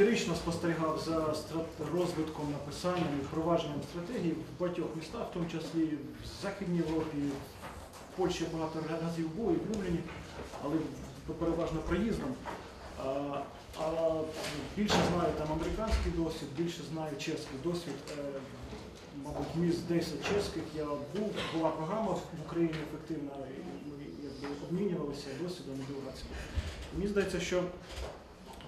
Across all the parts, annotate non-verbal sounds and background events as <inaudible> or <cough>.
емпірично спостерігав за розвитком написанням і впровадженням стратегій в багатьох містах, в тому числі в Західній Європі, в Польщі багато разів був і в Любліні, але переважно проїздом. А, більше знаю там американський досвід, більше знаю чеський досвід. Е, Мабуть, міст 10 чеських я був, була програма в Україні ефективна, і ми обмінювалися досвідом і делегаціями. Мені здається, що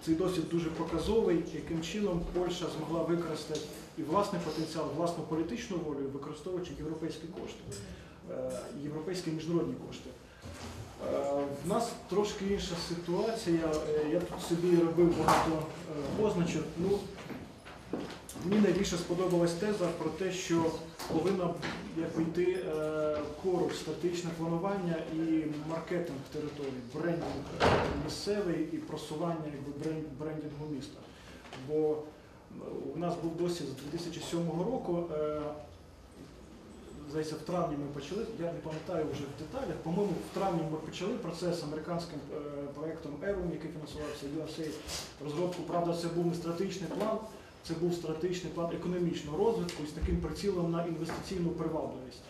цей досвід дуже показовий, яким чином Польща змогла використати і власний потенціал, власну політичну волю, використовуючи європейські кошти, е, європейські міжнародні кошти. Е, В нас трошки інша ситуація. Е, Я тут собі робив багато позначок. Ну, мені найбільше сподобалась теза про те, що повинно йти е, поруч стратегічне планування і маркетинг території, брендинг е, місцевий і просування якби, брен- брендингу міста. Бо е, у нас був досвід з 2007 року. е, Здається, в травні ми почали, я не пам'ятаю вже в деталях. По-моєму, в травні ми почали процес американським е, проектом ERUM, який фінансувався USAID, розробку. Правда, це був не стратегічний план, це був стратегічний план економічного розвитку з таким прицілом на інвестиційну привабливість.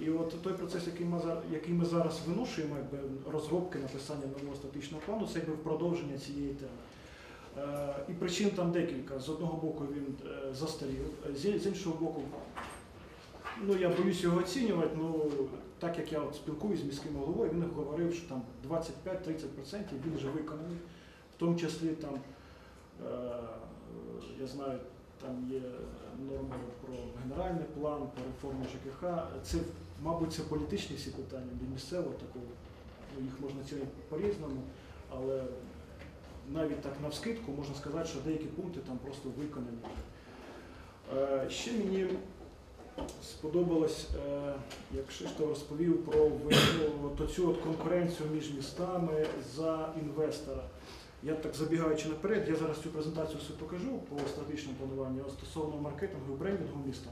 І от той процес, який ми, який ми зараз виношуємо, якби розробки написання нового стратегічного плану, це якби продовження цієї теми. Е, І причин там декілька. З одного боку він е, застарів, з з іншого боку, ну я боюсь його оцінювати, ну так як я от спілкуюсь з міським головою, він говорив, що там 25-30% він вже виконаний, в тому числі там, е, я знаю, там є норми про генеральний план, про реформу ЖКХ. Це, мабуть, це політичні всі питання, для місцевого такого, ну, їх можна цінити по-різному, але навіть так навскидку можна сказати, що деякі пункти там просто виконані. Е, Ще мені сподобалось, е, як Шиштов розповів про цю от конкуренцію між містами за інвестора. Я так забігаючи наперед, я зараз цю презентацію все покажу по стратегічному плануванню стосовно маркетингу і брендингу міста.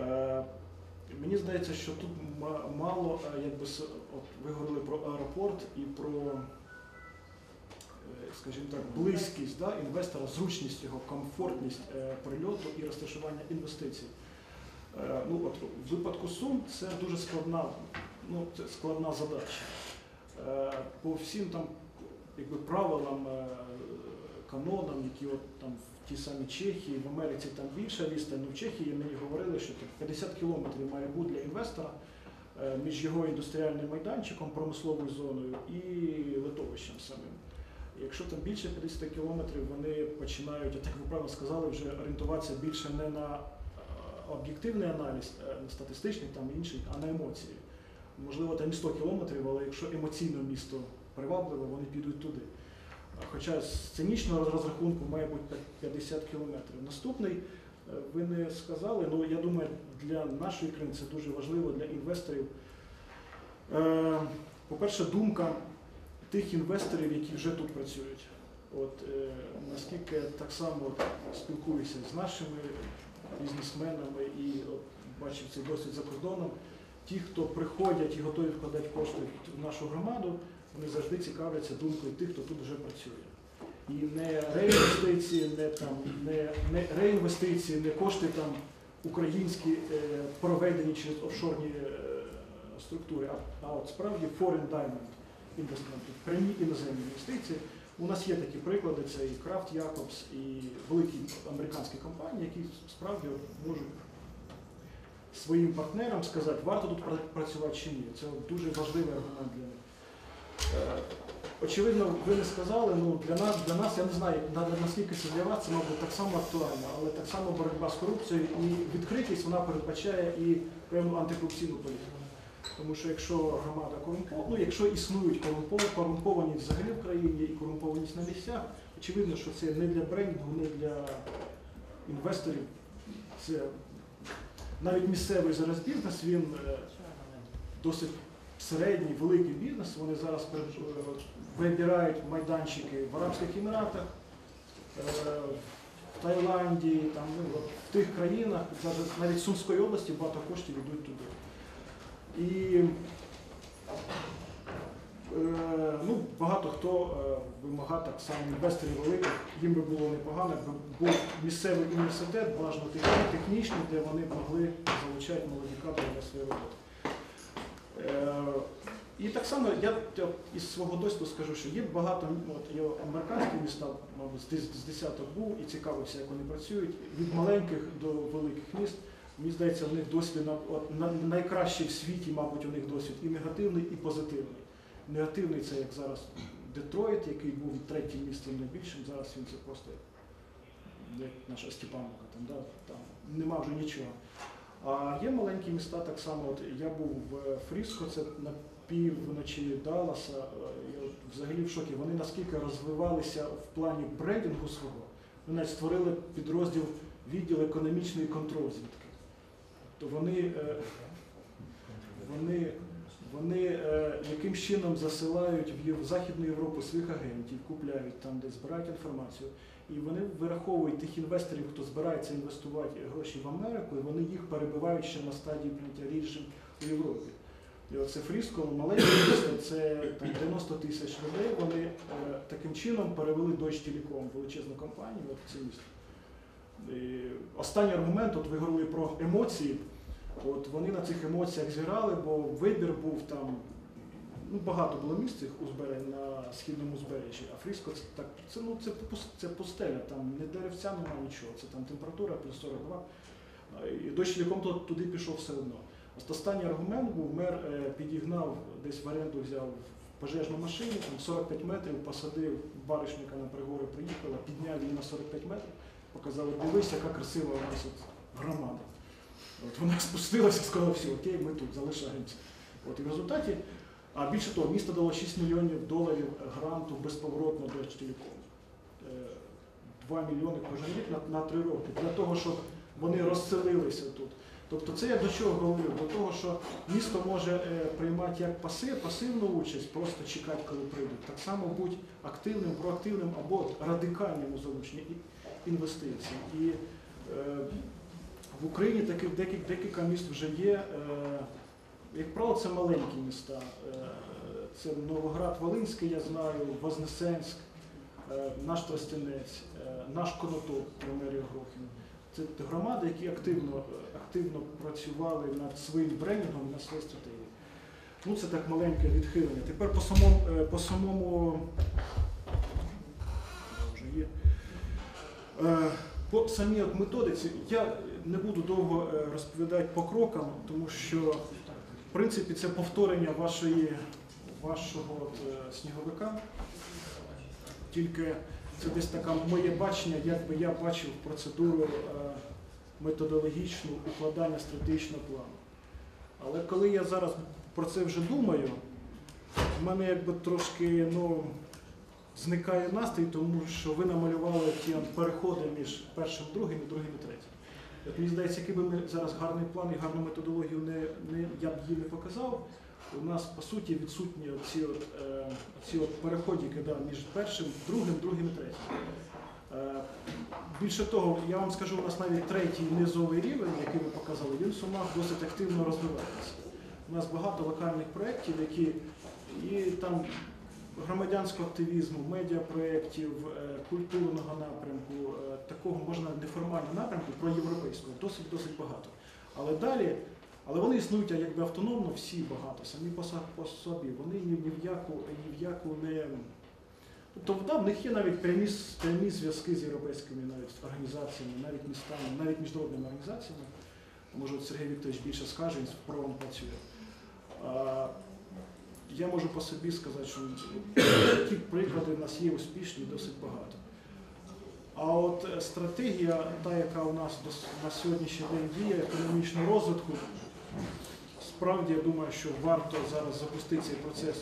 Е, Мені здається, що тут мало, е, якби от ви говорили про аеропорт і про, е, скажімо так, близькість да, інвестора, зручність його, комфортність е, прильоту і розташування інвестицій. Е, Ну, от в випадку Сум це дуже складна, ну, це складна задача. Е, По всім там якби, правилам, е, канонам, які от там в тій самій Чехії, в Америці там більша відстань, ну в Чехії мені говорили, що там 50 кілометрів має бути для інвестора е, між його індустріальним майданчиком, промисловою зоною і литовищем самим. Якщо там більше 50 кілометрів, вони починають, як ви правильно сказали, вже орієнтуватися більше не на е, об'єктивний аналіз, не статистичний там інший, а на емоції. Можливо, там і 100 кілометрів, але якщо емоційно місто привабливе, вони підуть туди. Хоча з цинічного розрахунку має бути 50 кілометрів. Наступний, е, ви не сказали, ну я думаю, для нашої країни це дуже важливо для інвесторів. Е, По-перше, думка тих інвесторів, які вже тут працюють. От е, наскільки так само спілкуюся з нашими бізнесменами і от, бачив цей досвід за кордоном, ті, хто приходять і готові вкладати кошти в нашу громаду, вони завжди цікавляться думкою тих, хто тут вже працює. І не реінвестиції, не там не, не реінвестиції, не кошти там українські е, проведені через офшорні е, структури, а, а от справді foreign diamond investment, прямі іноземні інвестиції. У нас є такі приклади, це і Kraft Jacobs, і великі американські компанії, які справді можуть своїм партнерам сказати, варто тут працювати чи ні. Це дуже важливий аргумент для них. Е, Очевидно, ви не сказали, ну для нас, для нас, я не знаю, наскільки це для вас, це, мабуть, так само актуально, але так само боротьба з корупцією і відкритість вона передбачає і певну антикорупційну політику. Тому що якщо громада корумпована, ну якщо існують корумпо- корумпованість взагалі в країні і корумпованість на місцях, очевидно, що це не для брендингу, не для інвесторів. Це навіть місцевий зараз бізнес, він е, досить середній, великий бізнес. Вони зараз е, вибирають майданчики в Арабських Еміратах, е, в Таїланді, там, ну, в тих країнах, навіть- з Сумської області багато коштів йдуть туди. І е, ну, багато хто вимагати так само інвесторів великих, їм би було непогано, якби був місцевий університет, бажано технічний, де вони могли залучати молоді кадри для своєї роботи. Е, І так само я я із свого досвіду скажу, що є багато от, є американські міста, мабуть, з десяток був і цікавився, як вони працюють. Від маленьких до великих міст. Мені здається, у них досвід на, на, найкращий в світі, мабуть, у них досвід і негативний, і позитивний. Негативний це як зараз Детройт, який був третім містом найбільшим, зараз він це просто як наша Степановка, там, да, там нема вже нічого. А є маленькі міста, так само. От я був в Фріско, це на півночі Далласа. е, Я взагалі в шокі. Вони наскільки розвивалися в плані брендингу свого. Вони навіть створили підрозділ відділ економічної контрозвідки. То вони, е, вони, вони е, яким чином засилають в Західну Європу своїх агентів, купляють там, де збирають інформацію. І вони вираховують тих інвесторів, хто збирається інвестувати гроші в Америку, і вони їх перебивають ще на стадії прийняття рішень у Європі. І оце Фріско, маленьке місто, це там 90 тисяч людей. Вони е, таким чином перевели Deutsche Telekom, величезну компанію, от це місто. І останній аргумент, от ви говорили про емоції. От вони на цих емоціях зіграли, бо вибір був там. Ну, багато було місць цих узбережжя на східному узбережжі, а Фріско це так, це ну це це пустеля, там не деревця, немає нічого. Це там температура плюс 42. І дощ ліком туди пішов все одно. Останній аргумент був, мер е, підігнав, десь в оренду взяв пожежну машину, там 45 метрів, посадив баришника на пригори, приїхала, підняв її на 45 метрів, показали, дивись, яка красива у нас от громада. От вона спустилася, сказала, все, окей, ми тут залишаємося. От і в результаті, а більше того, місто дало 6 мільйонів доларів гранту безповоротно до Телеком. 2 мільйони кожен рік на, на 3 роки, для того, щоб вони розселилися тут. Тобто це я до чого говорю? До того, що місто може е, приймати як пасив, пасивну участь, просто чекати, коли прийдуть. Так само будь активним, проактивним або радикальним у залученні інвестицій. І е, в Україні таких декілька міст вже є. Е, як правило, це маленькі міста. Е, Це Новоград Волинський, я знаю, Вознесенськ, е, наш Тростянець, е, наш Конотоп при мерії Грохін. Це громади, які активно, активно працювали над своїм брендингом, над своєю стратегією. Ну, це так маленьке відхилення. Тепер по самому, по самому вже є. По самій методиці я не буду довго розповідати по крокам, тому що в принципі це повторення вашої, вашого от, е, сніговика. Тільки це десь таке моє бачення, як би я бачив процедуру е, методологічну укладання стратегічного плану. Але коли я зараз про це вже думаю, в мене якби трошки ну, зникає настрій, тому що ви намалювали ті переходи між першим, другим і другим і третім. От мені здається, який би ми зараз гарний план і гарну методологію не, не, я б її не показав, у нас по суті відсутні ці е, от переходики да, між першим, другим, другим і третім. Е, більше того, я вам скажу, у нас навіть третій низовий рівень, який ви показали, він в Сумах досить активно розвивається. У нас багато локальних проєктів, які і там громадянського активізму, медіапроєктів, е, культурного напрямку, е, такого можна неформального напрямку про європейського, досить досить багато. Але далі, але вони існують якби автономно, всі багато, самі по, собі. Вони ні в яку ні в яку не. Тобто да, в них є навіть прямі, прямі зв'язки з європейськими навіть організаціями, навіть містами, навіть міжнародними організаціями. Може, Сергій Вікторович більше скаже, він з правом працює. Я можу по собі сказати, що такі приклади в нас є успішні досить багато. А от е, стратегія, та, яка у нас на сьогоднішній день діє, економічного розвитку, справді я думаю, що варто зараз запустити цей процес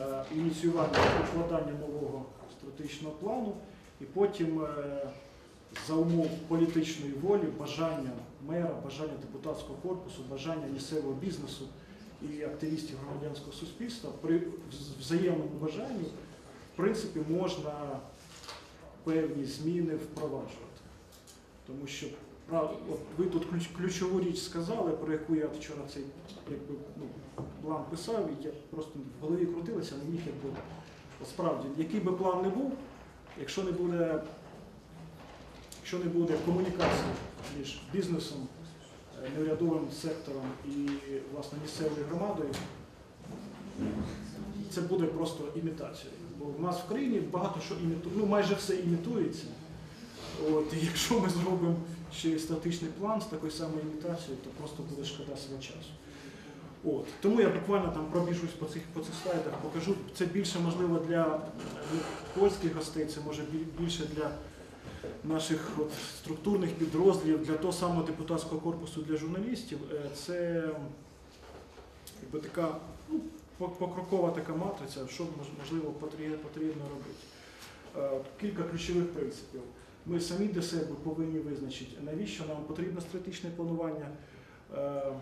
е, ініціювання укладання нового стратегічного плану, і потім е, за умов політичної волі, бажання мера, бажання депутатського корпусу, бажання місцевого бізнесу і активістів громадянського суспільства при взаємному бажанні, в принципі, можна певні зміни впроваджувати. Тому що от ви тут ключову річ сказали, про яку я вчора цей якби, ну, план писав, і я просто в голові крутилася, не міг якби справді, який би план не був, якщо не буде, якщо не буде комунікації між бізнесом, неурядовим сектором і власне місцевою громадою, це буде просто імітацією. Бо в нас в країні багато що імітує, ну майже все імітується. От, і якщо ми зробимо ще статичний план з такою самою імітацією, то просто буде шкода свого часу. От. Тому я буквально там пробіжусь по цих, по цих слайдах, покажу. Це більше можливо для е, польських гостей, це може бі- більше для наших от, структурних підрозділів, для того самого депутатського корпусу для журналістів. Е, Це якби, така ну, покрокова така матриця, що можливо потрібно, робити. Е, Кілька ключових принципів. Ми самі для себе повинні визначити, навіщо нам потрібно стратегічне планування. Е,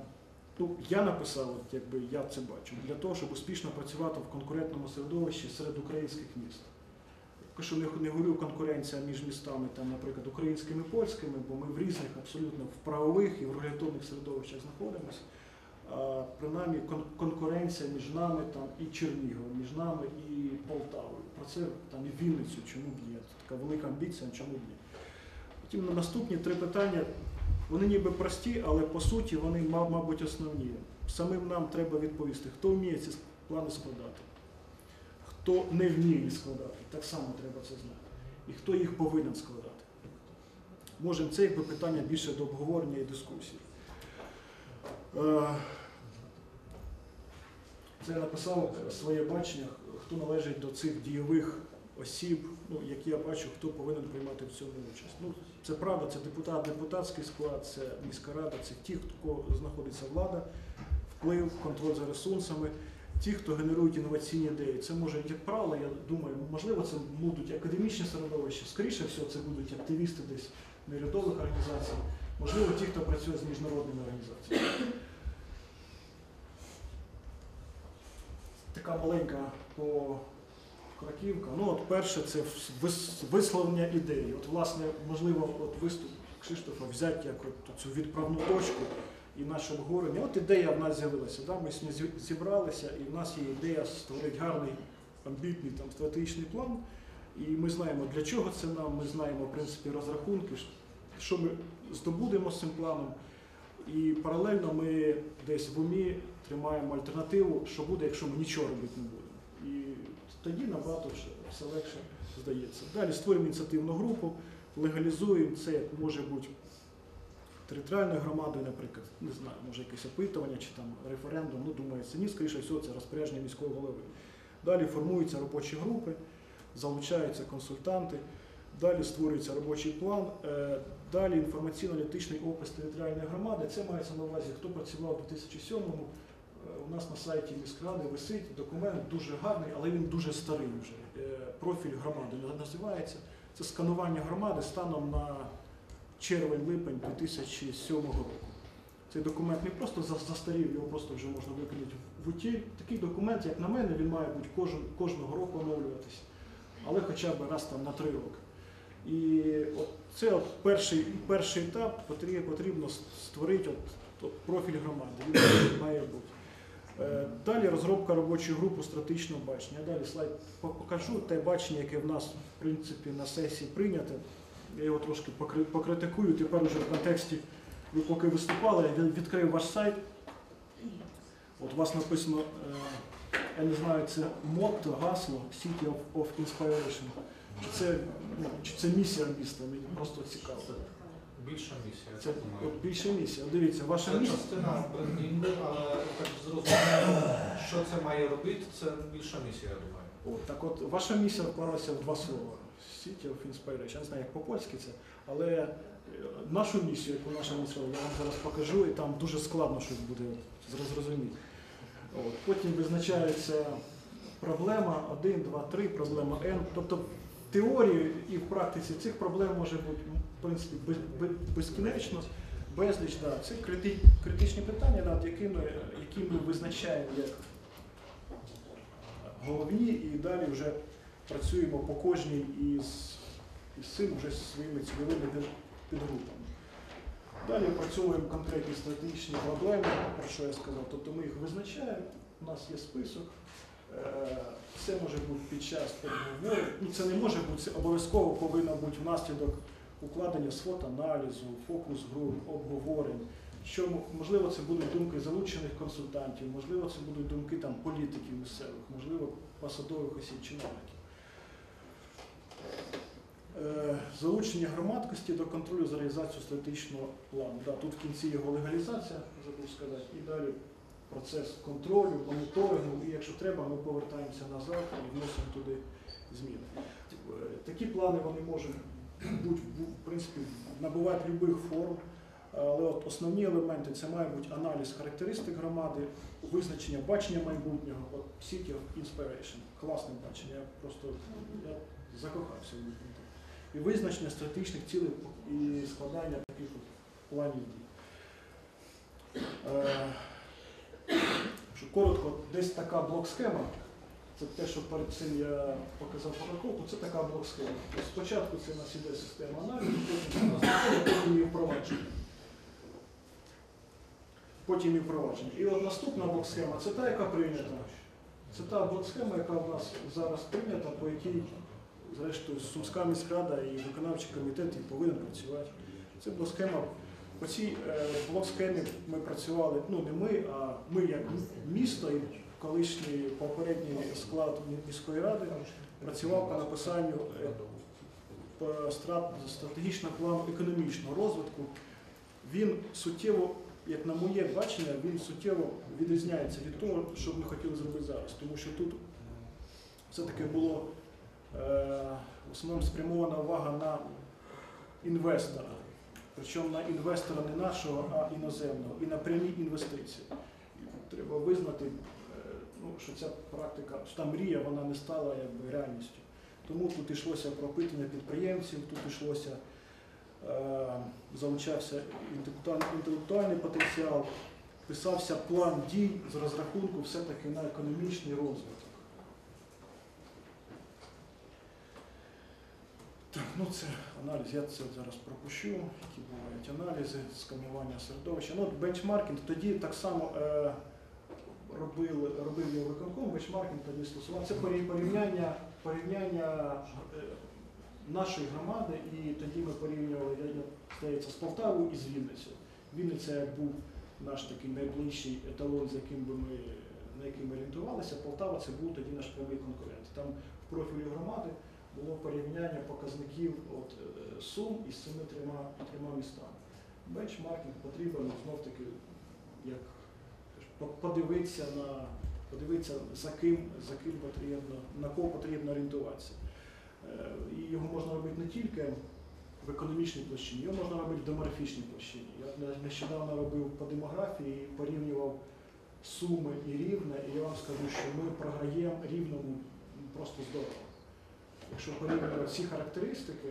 Ну, я написав, якби я це бачу, для того, щоб успішно працювати в конкурентному середовищі серед українських міст. Що не, говорю конкуренція між містами, там, наприклад, українськими і польськими, бо ми в різних абсолютно в правових і в регуляторних середовищах знаходимося. Принаймні кон- конкуренція між нами там, і Черніговом, між нами і Полтавою. Про це там і Вінницю, чому б є. Така велика амбіція, чому б ні. Потім на наступні три питання. Вони ніби прості, але по суті вони, мабуть, основні. Самим нам треба відповісти, хто вміє ці плани складати, хто не вміє складати. Так само треба це знати. І хто їх повинен складати. Можемо це якби питання більше до обговорення і дискусії. Е, Це я написав своє бачення, хто належить до цих дійових осіб, ну, які я бачу, хто повинен приймати в цьому участь. Ну, це правда, це депутат, депутатський склад, це міська рада, це ті, хто знаходиться влада, вплив, контроль за ресурсами, ті, хто генерують інноваційні ідеї. Це може, як правило, я думаю, можливо, це будуть академічні середовища, скоріше всього, це будуть активісти десь неурядових організацій, можливо, ті, хто працює з міжнародними організаціями. Така маленька по кроківка. Ну, от перше, це висловлення ідеї. От, власне, можливо, от виступ Кшиштофа взяти як от цю відправну точку і наше обговорення. От ідея в нас з'явилася. Да? Ми зібралися, і в нас є ідея створити гарний, амбітний там, стратегічний план. І ми знаємо, для чого це нам, ми знаємо, в принципі, розрахунки, що ми здобудемо з цим планом. І паралельно ми десь в умі тримаємо альтернативу, що буде, якщо ми нічого робити не будемо. І тоді набагато все легше здається. Далі створюємо ініціативну групу, легалізуємо це, як може бути територіальною громадою, наприклад, не знаю, може якесь опитування чи там референдум. Ну, це ні, скоріше всього, це розпорядження міського голови. Далі формуються робочі групи, залучаються консультанти, далі створюється робочий план, е, далі інформаційно-аналітичний опис територіальної громади. Це мається на увазі, хто працював у 2007-му. Е, У нас на сайті міськради висить документ дуже гарний, але він дуже старий вже. Е, Профіль громади називається. Це сканування громади станом на червень-липень 2007 року. Цей документ не просто застарів, його просто вже можна викинути в утіль. Такий документ, як на мене, він має бути кожен, кожного року оновлюватися, але хоча б раз там на три роки. І от це от перший, перший етап потрібно, потрібно створити от, от профіль громади. Він <coughs> має бути. Е, Далі розробка робочої групи стратегічного бачення. Далі слайд покажу те бачення, яке в нас в принципі на сесії прийняте. Я його трошки покритикую. Тепер уже в контексті ви поки виступали, я відкрив ваш сайт. От у вас написано, е, я не знаю, це мотто, гасло City of, Inspiration. Чи це, ну, чи це місія міста? Мені просто цікаво. Більша місія, Це от більше місія. Дивіться, ваша Це місія. частина брендингу, але так зрозуміло, що це має робити, це більша місія, я думаю. От, так от, ваша місія вклалася в два слова. City of Inspiration. Я не знаю, як по-польськи це, але е, нашу місію, яку наша місія, я вам зараз покажу, і там дуже складно щось буде зрозуміти. От, потім визначається проблема 1, 2, 3, проблема N. Тобто в теорії і в практиці цих проблем може бути в принципі без- без- безкінечно. Безліч, да. це крити- критичні питання, над якими, які ми визначаємо як головні, і далі вже працюємо по кожній із, із цим вже зі своїми цільовими підгрупами. Далі опрацьовуємо конкретні стратегічні проблеми, про що я сказав. Тобто ми їх визначаємо, у нас є список, Це може бути під час обговорень. Ну, це не може бути, це обов'язково повинно бути внаслідок укладення свот-аналізу, фокус-груп, обговорень. Що можливо, це будуть думки залучених консультантів, можливо, це будуть думки там політиків місцевих, можливо, посадових осіб чиновників. Е, Залучення громадськості до контролю за реалізацією стратегічного плану. Да, тут в кінці його легалізація, забув сказати, і далі процес контролю, моніторингу, і якщо треба, ми повертаємося назад і вносимо туди зміни. Е, Такі плани вони можуть бути, в принципі, набувати будь-яких форм, але от основні елементи це має бути аналіз характеристик громади, визначення бачення майбутнього, от City of Inspiration, класне бачення, я просто я закохався в майбутнє. І визначення стратегічних цілей і складання таких планів дій. Е, коротко, десь така блок-схема. Це те, що перед цим я показав фотокопу, це така блок-схема. Спочатку це у нас іде система аналізу, потім у нас потім її впровадження. Потім її впровадження. І от наступна блок-схема це та, яка прийнята. Це та блок-схема, яка в нас зараз прийнята, по якій, зрештою, Сумська міськрада і виконавчий комітет і повинен працювати. Це блок-схема. По цій е, блок-схемі ми працювали, ну не ми, а ми як місто і колишній попередній склад міської ради працював по написанню е, стратегічного плану економічного розвитку. Він суттєво, як на моє бачення, він суттєво відрізняється від того, що ми хотіли зробити зараз. Тому що тут все-таки було в основному спрямована увага на інвестора. Причому на інвестора не нашого, а іноземного, і на прямі інвестиції. І треба визнати, е, ну, що ця практика, що та мрія, вона не стала якби, реальністю. Тому тут йшлося про опитання підприємців, тут йшлося, е, залучався інтелектуальний потенціал, писався план дій з розрахунку все-таки на економічний розвиток. Так, ну це аналіз, я це зараз пропущу, які бувають аналізи, сканування середовища. Ну, бенчмаркінг тоді так само е, робили, робив його виконком, бенчмаркінг тоді стосувався. Це порівняння, порівняння е, нашої громади, і тоді ми порівнювали, здається, з Полтавою і з Вінницею. Вінниця був наш такий найближчий еталон, з яким би ми, на який ми орієнтувалися. Полтава це був тоді наш прямий конкурент. Там в профілі громади було порівняння показників от, е, сум із цими трьома, трьома містами. Бенчмаркінг потрібен знов таки як подивитися на подивитися за ким, за ким потрібно, на кого потрібно орієнтуватися. Е, І його можна робити не тільки в економічній площині, його можна робити в демографічній площині. Я нещодавно робив по демографії, порівнював суми і рівне, і я вам скажу, що ми програємо рівному просто здорово. Якщо порівнювати всі характеристики,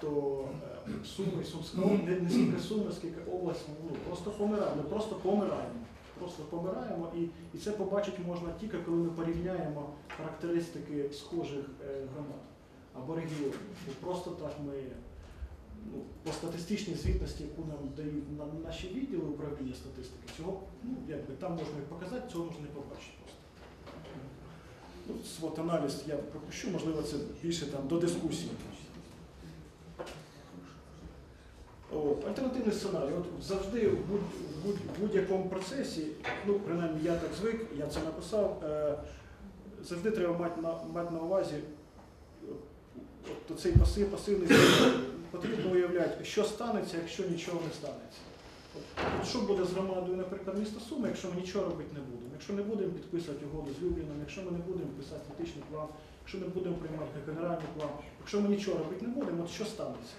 то е, суми Сумська не, не скільки суми, скільки область, ну, просто помираємо. Ми просто помираємо. Просто помираємо, і, і це побачити можна тільки, коли ми порівняємо характеристики схожих е, громад або регіонів. Бо Просто так ми ну, по статистичній звітності, яку нам дають на наші відділи управління статистики, цього ну, якби там можна і показати, цього можна не побачити просто. Ну, свот аналіз я пропущу, можливо, це більше там до дискусії. От, альтернативний сценарій. От завжди в будь- в будь- будь-якому процесі, ну принаймні я так звик, я це написав. Е, завжди треба мати на, мати на увазі от цей пасив, пасивний. Потрібно уявляти, що станеться, якщо нічого не станеться. Що буде з громадою, наприклад, міста Суми, якщо ми нічого робити не будемо? Якщо не будемо підписувати угоду з Любліном, якщо ми не будемо писати стратегічний план, якщо не будемо приймати генеральний план, якщо ми нічого робити не будемо, от що станеться?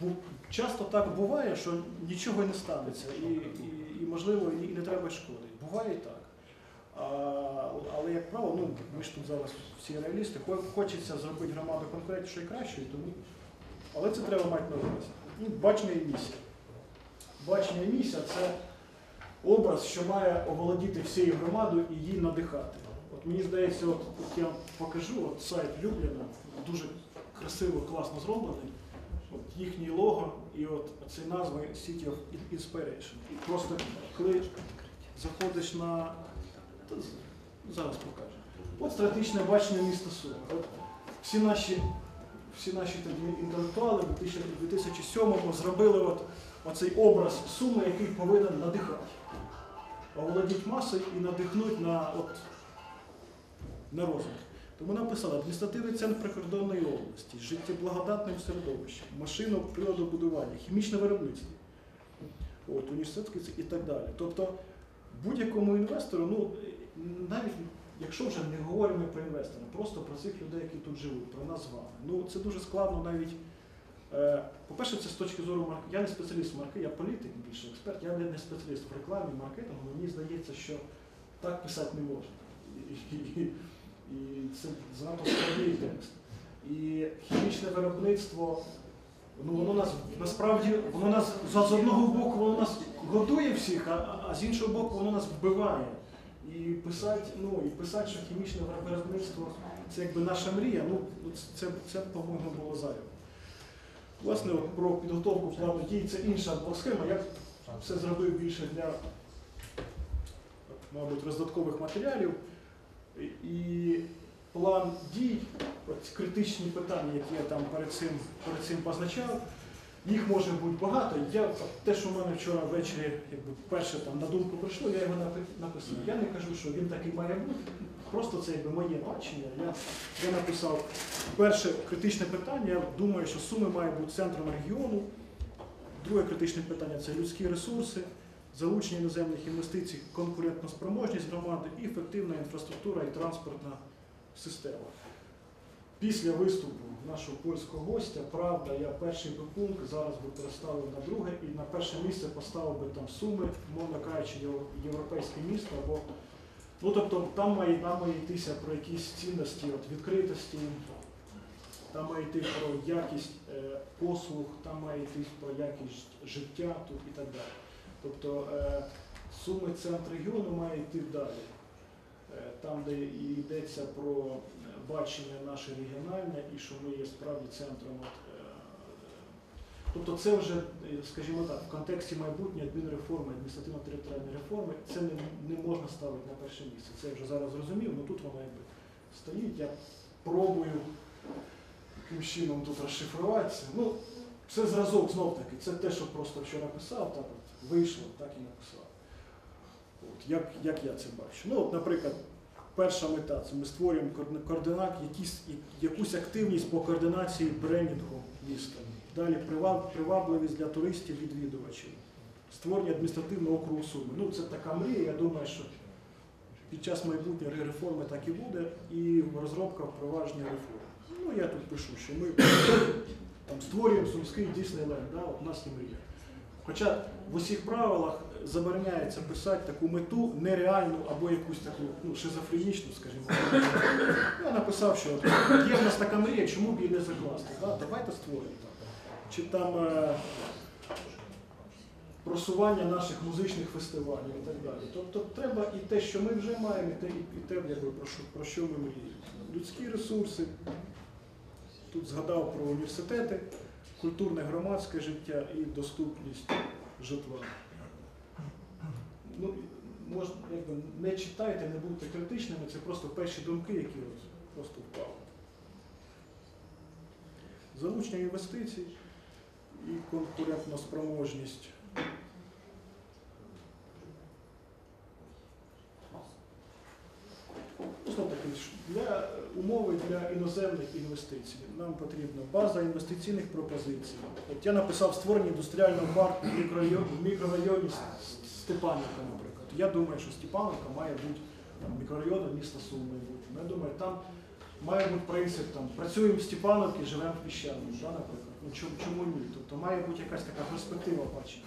Бу- Часто так буває, що нічого не станеться, і, і, і можливо, і, не треба шкодити. Буває і так. А, але, як правило, ну, ми ж тут зараз всі реалісти, хочеться зробити громаду конкретнішою і кращою, тому... але це треба мати на увазі. І бачення і місія. Бачення і місія це образ, що має оволодіти всією громадою і її надихати. От мені здається, от, от я покажу от сайт Любліна, дуже красиво, класно зроблений. От їхній лого і от це назва City of Inspiration. І просто коли заходиш на Зараз покажу. От стратегічне бачення міста Суми. От всі наші, всі наші тоді інтелектуали в 2007-му зробили от, оцей образ Суми, який повинен надихати. Оволодіть масою і надихнуть на, от, на розвиток. Тому написали адміністративний центр прикордонної області, життєблагодатним середовищем, машину природобудування, хімічне виробництво, от, університетський і так далі. Тобто будь-якому інвестору, ну навіть якщо вже не говоримо про інвестора, просто про цих людей, які тут живуть, про нас з вами. Ну це дуже складно навіть. Е, По-перше, це з точки зору марк... Я не спеціаліст марки, я політик, більше експерт, я не спеціаліст в рекламі, маркетингу, мені здається, що так писати не можна. І, і, і це занадто складний текст. І хімічне виробництво, ну воно нас насправді воно нас з одного боку воно нас годує всіх, а, а з іншого боку, воно нас вбиває. І писати, ну, і писати, що хімічне виробництво це якби наша мрія, ну це, це по-моєму, було зайве. Власне, про підготовку плану дій це інша схема. Я все зробив більше для, мабуть, роздаткових матеріалів. І- план дій, критичні питання, які я там перед цим, перед цим позначав, їх може бути багато. Я, те, що в мене вчора ввечері якби, перше там, на думку прийшло, я його написав. Я не кажу, що він такий має бути. Просто це якби моє бачення. Я, я написав перше критичне питання. Я думаю, що Суми має бути центром регіону. Друге критичне питання це людські ресурси, залучення іноземних інвестицій, конкурентноспроможність громади і ефективна інфраструктура і транспортна система. Після виступу нашого польського гостя, правда, я перший би пункт зараз би переставив на друге і на перше місце поставив би там Суми, мовно кажучи, європейське місто або Ну, тобто там має, там має йтися про якісь цінності от, відкритості, там має йти про якість е, послуг, там має йти про якість життя тут і так далі. Тобто е, суми центр регіону має йти далі. Е, там, де і йдеться про бачення наше регіональне і що ми є справді центром. Е, Тобто це вже, е, скажімо так, в контексті майбутньої адмінреформи, адміністративно-територіальної реформи, це не, не можна ставити на перше місце. Це я вже зараз зрозумів, але тут воно якби стоїть. Я пробую яким чином тут розшифруватися. Ну, це зразок знов таки, це те, що просто вчора писав, так от вийшло, так і написав. От, як, як я це бачу. Ну, от, наприклад, перша мета це ми створюємо координат, якісь, якусь активність по координації брендінгу міста. Далі привабливість для туристів, відвідувачів. Створення адміністративного округу Суми. Ну, це така мрія, я думаю, що під час майбутньої реформи так і буде, і розробка впровадження реформ. Ну, я тут пишу, що ми там, створюємо сумський Діснейленд, да, от у нас є мрія. Хоча в усіх правилах забороняється писати таку мету нереальну або якусь таку ну, шизофренічну, скажімо. Я написав, що є в нас така мрія, чому б її не закласти? Да? Давайте створюємо. Чи там е, просування наших музичних фестивалів і так далі. Тобто треба і те, що ми вже маємо, і те, і те якби, про, що, про що ми мріємо. Людські ресурси. Тут згадав про університети, культурне громадське життя і доступність житла. Ну, можна, якби, не читайте, не будьте критичними, це просто перші думки, які от просто впали. Залучення інвестицій і конкурентна спроможність. Знов таки, ж, для умови для іноземних інвестицій нам потрібна база інвестиційних пропозицій. От я написав створення індустріального парку в мікрорайоні, Степанівка, наприклад. Я думаю, що Степанівка має бути мікрорайоном міста Сум майбутньому. Я думаю, там має бути принцип там працюємо в Степановці, живемо в Піщаному, да, наприклад. Ну чому ні? Тобто має бути якась така перспектива бачення.